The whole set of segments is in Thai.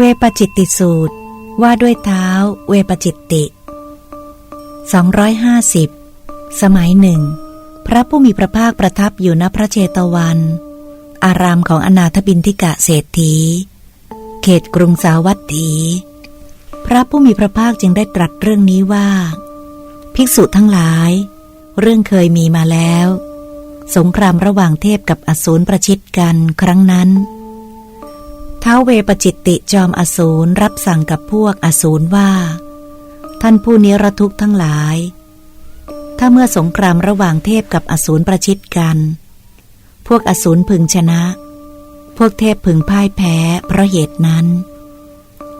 เวปจิตติสูตร ว่าด้วยเท้าเวปจิตติ 250 สมัยหนึ่ง พระผู้มีพระภาคประทับอยู่ณพระเจตวัน อารามของอนาถบินทิกะเศรษฐี เขตกรุงสาวัตถี พระผู้มีพระภาคจึงได้ตรัสเรื่องนี้ว่า ภิกษุทั้งหลาย เรื่องเคยมีมาแล้ว สงครามระหว่างเทพกับอสูรประชิดกันครั้งนั้น ท้าเวปจิตติจอมอสูรรับสั่งกับพวกอสูรว่า ท่านผู้นี้รทุกข์ทั้งหลาย ถ้าเมื่อสงครามระหว่างเทพกับอสูรประชิดกัน พวกอสูรพึงชนะ พวกเทพพึงพ่ายแพ้ เพราะเหตุนั้น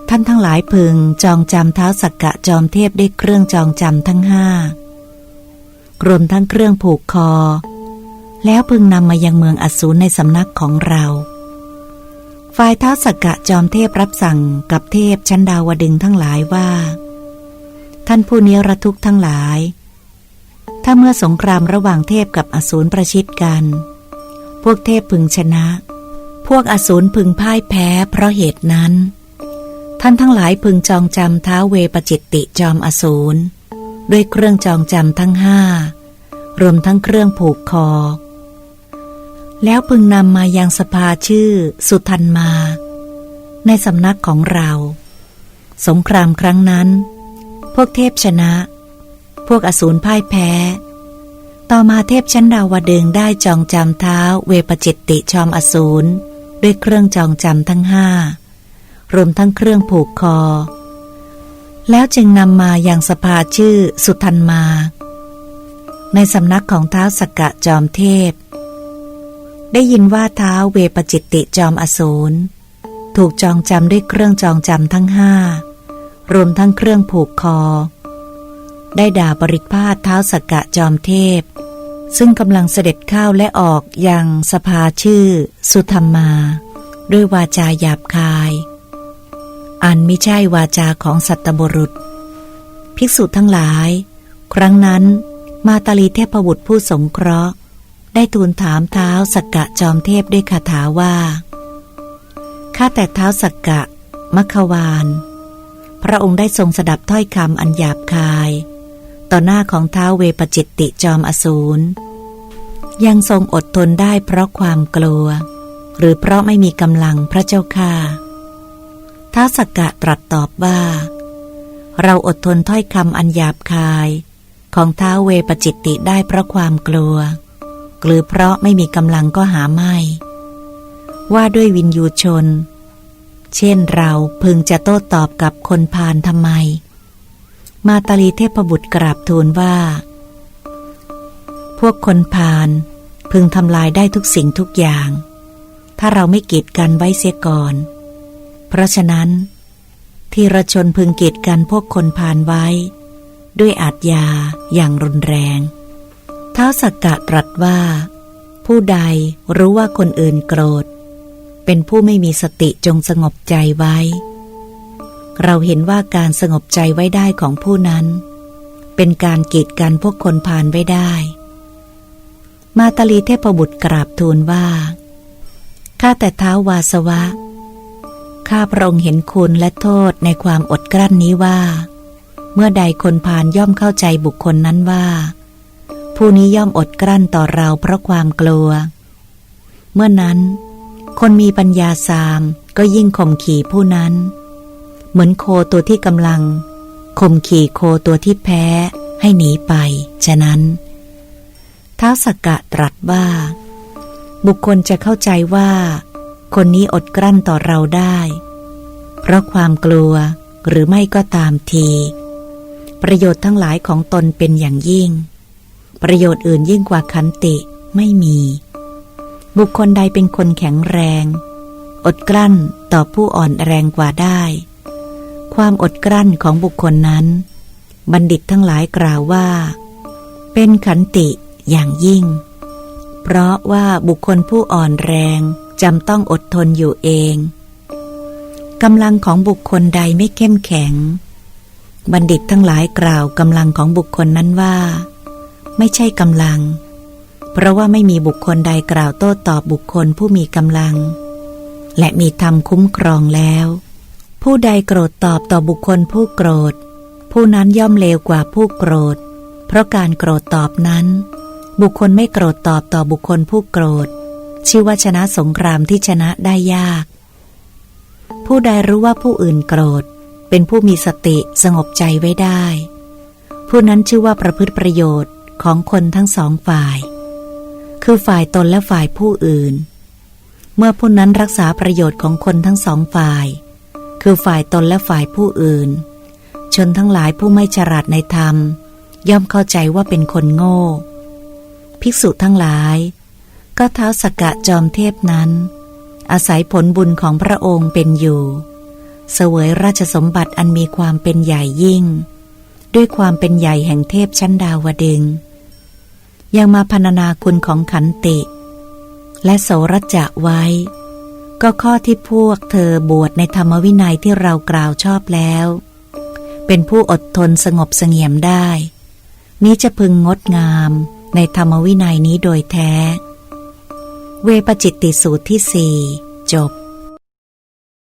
ท่านทั้งหลายพึงจองจำเท้าสักกะจอมเทพได้เครื่องจองจำทั้งห้ารวมทั้งเครื่องผูกคอ แล้วพึงนำมายังเมืองอสูรในสำนักของเรา ฝ่ายท้าสักกะจอมเทพรับสั่งกับเทพชั้นดาวดึงทั้งหลายว่า ท่านผู้เนี้ระทุกทั้งหลาย ถ้าเมื่อสงครามระหว่างเทพกับอสูรประชิดกัน พวกเทพพึงชนะ พวกอสูรพึงพ่ายแพ้เพราะเหตุนั้น ท่านทั้งหลายพึงจองจำท้าเวปจิตติจอมอสูรด้วยเครื่องจองจำทั้งห้ารวมทั้งเครื่องผูกคอ แล้วพึงนำมายังสภาชื่อสุทันมา ในสำนักของเรา สงครามครั้งนั้น พวกเทพชนะ พวกอสูรพ่ายแพ้ ต่อมาเทพชั้นดาวดึงได้จองจำเท้าเวปจิตติชอมอสูรด้วยเครื่องจองจำทั้งห้ารวมทั้งเครื่องผูกคอ แล้วจึงนำมาอย่างสภาชื่อสุทันมา ในสำนักของเท้าสกกะจอมเทพ ได้ยินว่าเท้าเวปจิตติจอมอสูรถูกจองจำด้วยเครื่องจองจำทั้งห้ารวมทั้งเครื่องผูกคอ ได้ด่าบริพาทเท้าสกกะจอมเทพ ซึ่งกำลังเสด็จเข้าและออกอยังสภาชื่อ สุธรรมา ด้วยวาจาหยาบคาย อันไม่ใช่วาจาของสัตบุรุษ ภิกษุทั้งหลาย ครั้งนั้นมาตาลีเทพบุตรผู้สงเคราะห์ ได้ทูลถามเท้าสักกะจอมเทพด้วยคาถาว่า ข้าแต่เท้าสักกะมัควาน พระองค์ได้ทรงสดับถ้อยคำอันหยาบคาย ต่อหน้าของเท้าเวปจิตติจอมอสูร ยังทรงอดทนได้เพราะความกลัว หรือเพราะไม่มีกำลังพระเจ้าค่าท้าสักกะตรัสตอบว่า เราอดทนถ้อยคำอันหยาบคาย ของเท้าเวปจิตติได้เพราะความกลัว หรือเพราะไม่มีกำลังก็หาไม่ ว่าด้วยวินยูชน เช่นเราพึงจะโต้ตอบกับคนพาลทำไม มาตาลีเทพบุตรกราบทูลว่า พวกคนพาลพึงทำลายได้ทุกสิ่งทุกอย่าง ถ้าเราไม่กีดกันไว้เสียก่อน เพราะฉะนั้น ที่ระชนพึงกีดกันพวกคนพาลไว้ ด้วยอาจยาอย่างรุนแรง ท้าสักกะตรัสว่า ผู้ใดรู้ว่าคนอื่นโกรธ เป็นผู้ไม่มีสติจงสงบใจไว้ เราเห็นว่าการสงบใจไว้ได้ของผู้นั้น เป็นการกีดกันพวกคนผ่านไว้ได้ มาตาลีเทพบุตรกราบทูลว่าข้าแต่เท้าวาสวะ ข้าพระองค์เห็นคุณและโทษในความอดกลั้นนี้ว่า เมื่อใดคนผ่านย่อมเข้าใจบุคคลนั้นว่า ผู้นี้ย่อมอดกลั้นต่อเราเพราะความกลัว เมื่อนั้น คนมีปัญญาสามก็ยิ่งข่มขี่ผู้นั้น เหมือนโคตัวที่กำลังข่มขี่โคตัวที่แพ้ให้หนีไป ฉะนั้นท้าวสกกะตรัสว่า บุคคลจะเข้าใจว่า คนนี้อดกลั้นต่อเราได้ เพราะความกลัวหรือไม่ก็ตามที ประโยชน์ทั้งหลายของตนเป็นอย่างยิ่ง ประโยชน์อื่นยิ่งกว่าขันติไม่มี บุคคลใดเป็นคนแข็งแรง อดกลั้นต่อผู้อ่อนแรงกว่าได้ ความอดกลั้นของบุคคลนั้น บัณฑิตทั้งหลายกล่าวว่า เป็นขันติอย่างยิ่ง เพราะว่าบุคคลผู้อ่อนแรงจำต้องอดทนอยู่เองกำลังของบุคคลใดไม่เข้มแข็ง บัณฑิตทั้งหลายกล่าวกำลังของบุคคลนั้นว่า ไม่ใช่กำลัง เพราะว่าไม่มีบุคคลใดกล่าวโต้ตอบบุคคลผู้มีกำลัง และมีธรรมคุ้มครองแล้ว ผู้ใดโกรธตอบต่อบุคคลผู้โกรธ ผู้นั้นย่อมเลวกว่าผู้โกรธ เพราะการโกรธตอบนั้น บุคคลไม่โกรธตอบต่อบุคคลผู้โกรธ ชื่อว่าชนะสงครามที่ชนะได้ยาก ผู้ใดรู้ว่าผู้อื่นโกรธ เป็นผู้มีสติสงบใจไว้ได้ ผู้นั้นชื่อว่าประพฤติประโยชน์ ของคนทั้งสองฝ่าย คือฝ่ายตนและฝ่ายผู้อื่น เมื่อผู้นั้นรักษาประโยชน์ของคนทั้งสองฝ่าย คือฝ่ายตนและฝ่ายผู้อื่น ชนทั้งหลายผู้ไม่ฉลาดในธรรม ย่อมเข้าใจว่าเป็นคนโง่ ภิกษุทั้งหลาย ก็เท้าสกกะจอมเทพนั้น อาศัยผลบุญของพระองค์เป็นอยู่ เสวยราชสมบัติอันมีความเป็นใหญ่ยิ่งด้วยความเป็นใหญ่แห่งเทพชั้นดาวดึงส์ ยังมาพรรณนาคุณของขันติ และโสรจะไว้ ก็ข้อที่พวกเธอบวชในธรรมวินัยที่เรากล่าวชอบแล้ว เป็นผู้อดทนสงบเสงี่ยมได้ นี้จะพึงงดงามในธรรมวินัยนี้โดยแท้ เวปจิตติสูตรที่สี่จบ